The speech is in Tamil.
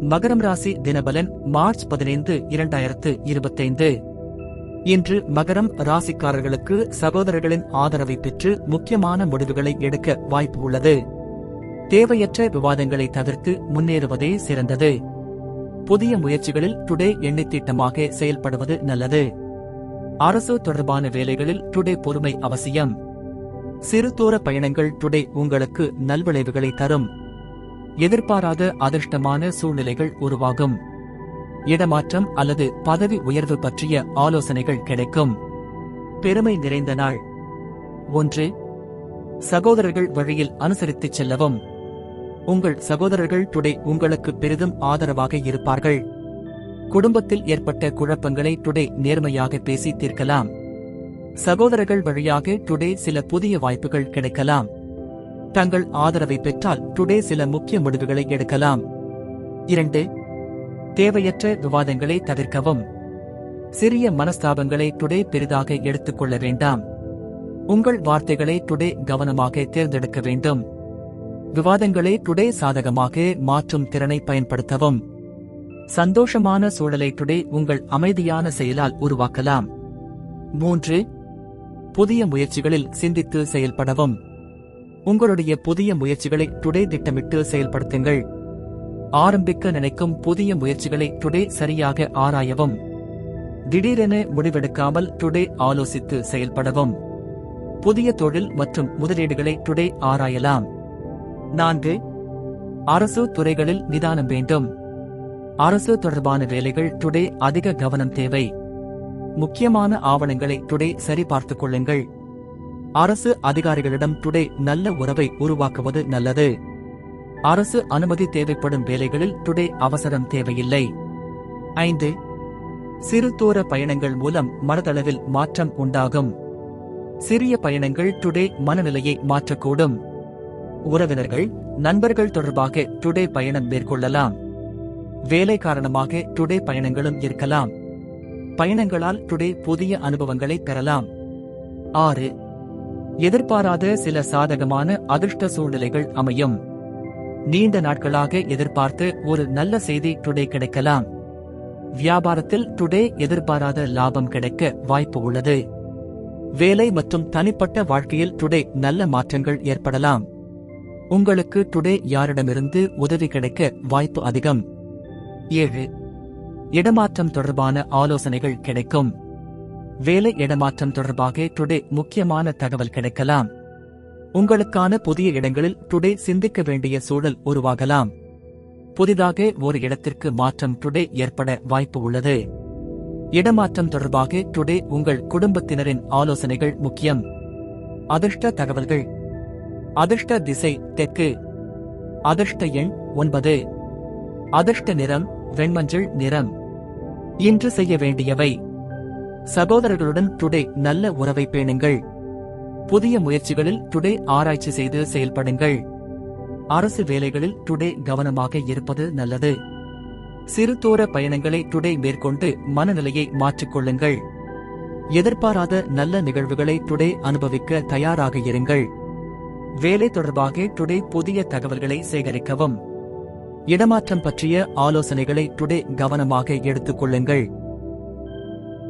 மகரம் ராசி தினபலன் மார்ச் பதினைந்து இரண்டாயிரத்து இருபத்தைந்து. இன்று மகரம் ராசிக்காரர்களுக்கு சகோதரர்களின் ஆதரவை பெற்று முக்கியமான முடிவுகளை எடுக்க வாய்ப்பு உள்ளது. தேவையற்ற விவாதங்களை தவிர்த்து முன்னேறுவதே சிறந்தது. புதிய முயற்சிகளில் டுடே எண்ணித்திட்டமாக செயல்படுவது நல்லது. அரசு தொடர்பான வேலைகளில் டுடே பொறுமை அவசியம். சிறு தூர பயணங்கள் டுடே உங்களுக்கு நல்விளைவுகளை தரும். எதிர்பாராத அதிர்ஷ்டமான சூழ்நிலைகள் உருவாகும். இடமாற்றம் அல்லது பதவி உயர்வு பற்றிய ஆலோசனைகள் கிடைக்கும். பெருமை நிறைந்த நாள். ஒன்று சகோதரர்கள் வழியில் அனுசரித்துச் செல்லவும். உங்கள் சகோதரர்கள் டுடே உங்களுக்கு பெரிதும் ஆதரவாக இருப்பார்கள். குடும்பத்தில் ஏற்பட்ட குழப்பங்களை டுடே நேர்மையாக பேசி தீர்க்கலாம். சகோதரர்கள் வழியாக டுடே சில புதிய வாய்ப்புகள் கிடைக்கலாம். தங்கள் ஆதரவை பெற்றால் டுடே சில முக்கிய முடிவுகளை எடுக்கலாம். இரண்டு தேவையற்ற விவாதங்களை தவிர்க்கவும். சிறிய மனஸ்தாபங்களை டுடே பெரிதாக எடுத்துக்கொள்ள வேண்டாம். உங்கள் வார்த்தைகளை டுடே கவனமாக தேர்ந்தெடுக்க வேண்டும். விவாதங்களை டுடே சாதகமாக மாற்றும் திறனை பயன்படுத்தவும். சந்தோஷமான சூழலை டுடே உங்கள் அமைதியான செயலால் உருவாக்கலாம். மூன்று புதிய முயற்சிகளில் சிந்தித்து செயல்படவும். உங்களுடைய புதிய முயற்சிகளை டுடே திட்டமிட்டு செயல்படுத்துங்கள். ஆரம்பிக்க நினைக்கும் புதிய முயற்சிகளை டுடே சரியாக ஆராயவும். திடீரென முடிவெடுக்காமல் டுடே ஆலோசித்து செயல்படவும். புதிய தொழில் மற்றும் முதலீடுகளை டுடே ஆராயலாம். நான்கு அரசு துறைகளில் நிதானம் வேண்டும். அரசு தொடர்பான வேலைகள் டுடே அதிக கவனம் தேவை. முக்கியமான ஆவணங்களை டுடே சரிபார்த்துக் கொள்ளுங்கள். அரசு அதிகாரிகளிடம் டுடே நல்ல உறவை உருவாக்குவது நல்லது. அரசு அனுமதி தேவைப்படும் வேலைகளில் டுடே அவசரம் தேவையில்லை. ஐந்து. சிறு தூர பயணங்கள் மூலம் மனதளவில் மாற்றம் உண்டாகும். சிறிய பயணங்கள் டுடே மனநிலையை மாற்றக்கூடும். உறவினர்கள் நண்பர்கள் தொடர்பாக டுடே பயணம் மேற்கொள்ளலாம். வேலை காரணமாக டுடே பயணங்களும் இருக்கலாம். பயணங்களால் டுடே புதிய அனுபவங்களை பெறலாம். ஆறு. எதிர்பாராத சில சாதகமான அதிர்ஷ்ட சூழ்நிலைகள் அமையும். நீண்ட நாட்களாக எதிர்பார்த்து ஒரு நல்ல செய்தி டுடே கிடைக்கலாம். வியாபாரத்தில் டுடே எதிர்பாராத லாபம் கிடைக்க வாய்ப்பு உள்ளது. வேலை மற்றும் தனிப்பட்ட வாழ்க்கையில் டுடே நல்ல மாற்றங்கள் ஏற்படலாம். உங்களுக்கு டுடே யாரிடமிருந்து உதவி கிடைக்க வாய்ப்பு அதிகம். ஏழு. இடமாற்றம் தொடர்பான ஆலோசனைகள் கிடைக்கும். வேலை இடமாற்றம் தொடர்பாக டுடே முக்கியமான தகவல் கிடைக்கலாம். உங்களுக்கான புதிய இடங்களில் டுடே சிந்திக்க வேண்டிய சூழல் உருவாகலாம். புதிதாக ஒரு இடத்திற்கு மாற்றம் டுடே ஏற்பட வாய்ப்பு உள்ளது. இடமாற்றம் தொடர்பாக டுடே உங்கள் குடும்பத்தினரின் ஆலோசனைகள் முக்கியம். அதிர்ஷ்ட தகவல்கள். அதிர்ஷ்ட திசை தெற்கு. அதிர்ஷ்ட எண் ஒன்பது. அதிர்ஷ்ட நிறம் வெண்மஞ்சள் நிறம். இன்று செய்ய வேண்டியவை. சகோதரர்களுடன் டுடே நல்ல உறவை பேணுங்கள். புதிய முயற்சிகளில் டுடே ஆராய்ச்சி செய்து செயல்படுங்கள். அரசு வேலைகளில் டுடே கவனமாக இருப்பது நல்லது. சிறு தூர பயணங்களை டுடே மேற்கொண்டு மனநிலையை மாற்றிக்கொள்ளுங்கள் எதிர்பாராத நல்ல நிகழ்வுகளை டுடே அனுபவிக்க தயாராக இருங்கள். வேலை தொடர்பாக டுடே புதிய தகவல்களை சேகரிக்கவும். இடமாற்றம் பற்றிய ஆலோசனைகளை டுடே கவனமாக எடுத்துக் கொள்ளுங்கள்.